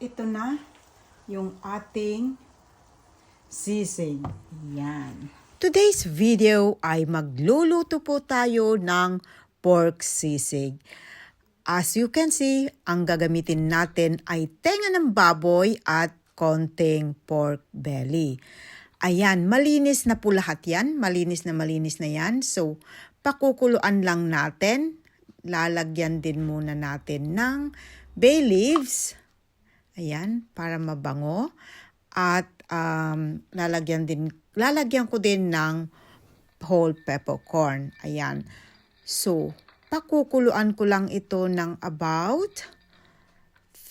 Ito na yung ating sisig. Yan. Today's video ay magluluto po tayo ng pork sisig. As you can see, ang gagamitin natin ay tenga ng baboy at konting pork belly. Ayan, malinis na po lahat yan. Malinis na malinis na yan. So, pakukuluan lang natin. Lalagyan din muna natin ng bay leaves. Ayan, para mabango. At um, lalagyan din, lalagyan ko din ng whole peppercorn. Ayan. So, pakukuluan ko lang ito ng about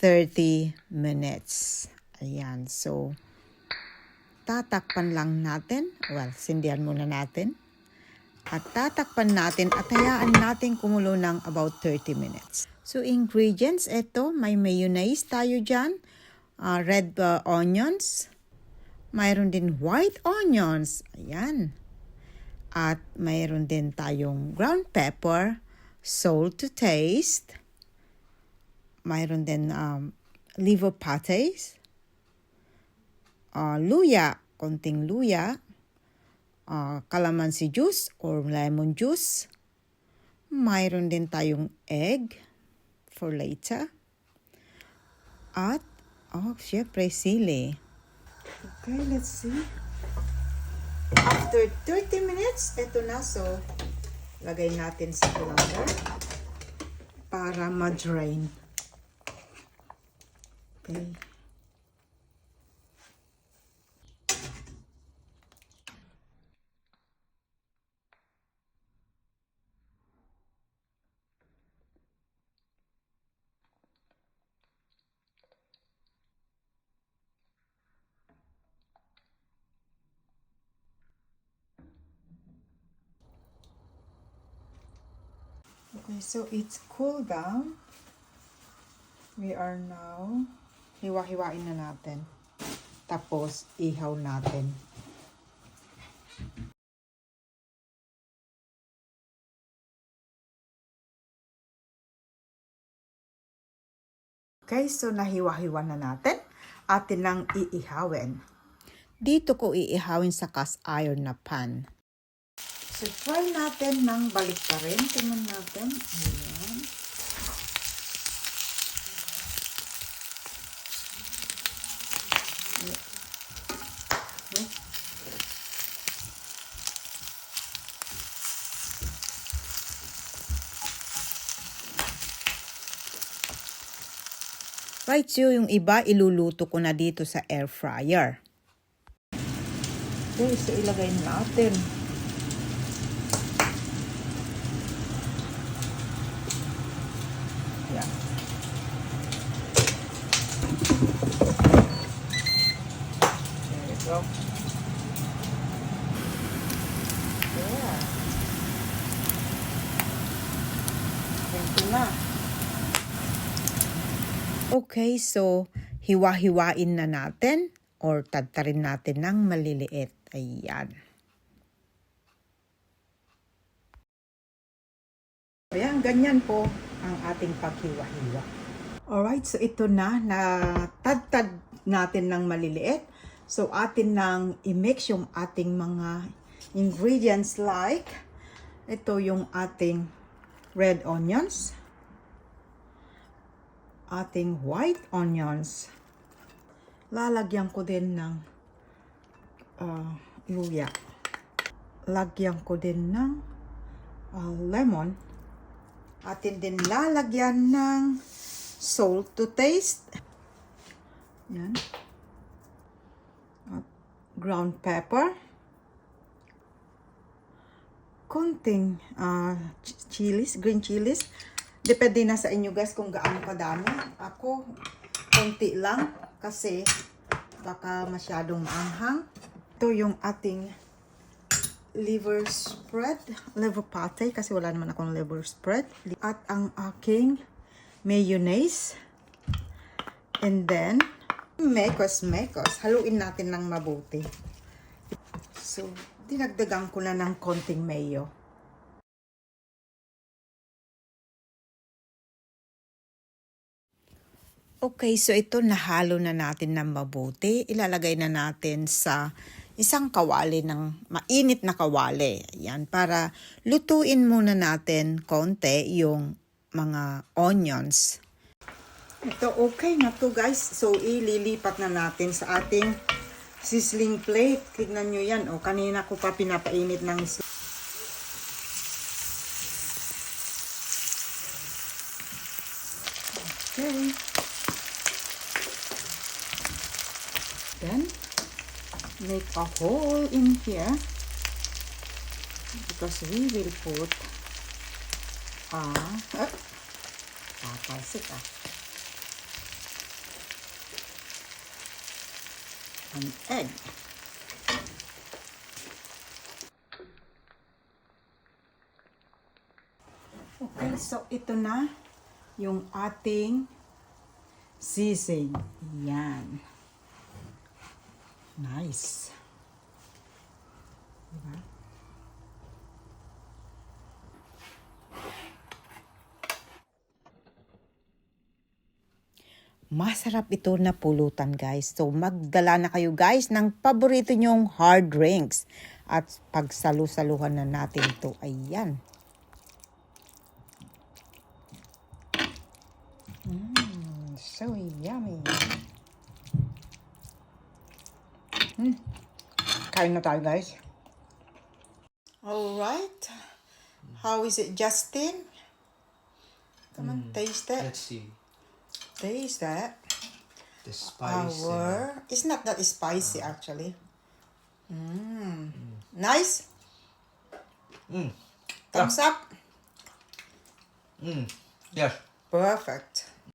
30 minutes. Ayan. So, tatakpan lang natin. Well, sindihan muna natin. At tatakpan natin at hayaan natin kumulo ng about 30 minutes. So, ingredients, ito, may mayonnaise tayo dyan. ah, red uh, onions. Mayroon din white onions. Ayan. At mayroon din tayong ground pepper, salt to taste. Mayroon din um, liver pates, uh, luya, konting luya, uh, calamansi juice or lemon juice. Mayroon din tayong egg for later. At, oh, syempre, sili. Okay, let's see. After 30 minutes, eto na. So, lagay natin sa colander para ma-drain. Okay. Okay, so it's cool down. We are now, hiwa-hiwain na natin. Tapos, ihaw natin. Okay, so nahiwa-hiwa na natin. Atin lang iihawin. Dito ko iihawin sa cast iron na pan. So, try natin ng balik pa rin. Tingnan natin. Ayan. Right, so yung iba iluluto ko na dito sa air fryer. Okay, so ilagay natin. Yeah. There you Okay, so hiwa-hiwain na natin or tadtarin natin ng maliliit. Ayan. Ayan, ganyan po ang ating paghiwa-hiwa. Alright, so ito na, na tad natin ng maliliit. So atin nang i-mix yung ating mga ingredients like ito yung ating red onions, ating white onions. Lalagyan ko din ng uh, luya. Lagyan ko din ng uh, lemon. Atin din lalagyan ng salt to taste. Yan. At ground pepper. Konting uh, ch- chilies, green chilies. Depende na sa inyo guys kung gaano kadami. Ako, konti lang kasi baka masyadong maanghang. Ito yung ating liver spread, liver pate kasi wala naman akong liver spread. At ang aking mayonnaise. And then, mekos mekos. Haluin natin ng mabuti. So, dinagdagan ko na ng konting mayo. Okay, so ito nahalo na natin ng mabuti. Ilalagay na natin sa isang kawali ng mainit na kawali. Yan, para lutuin muna natin konti yung mga onions. Ito okay na to guys. So ililipat na natin sa ating sizzling plate. Tignan nyo yan. O, kanina ko pa pinapainit ng Okay. Then, make a hole in here because we will put ah, uh, papalsik ah. An egg. Okay, so ito na yung ating sisig. Yan. Nice. Diba? Masarap ito na pulutan guys. So magdala na kayo guys ng paborito nyong hard drinks. At pagsalu-saluhan na natin ito. Ayan. Mm, so yummy. Mm. Kain na tayo guys. Alright. How is it Justin? Come on, taste it. Let's see. Taste that. The spice. and- Our, it's not that spicy actually. Mm. Nice. Mm. Thumbs up. Mm. Yes. Perfect.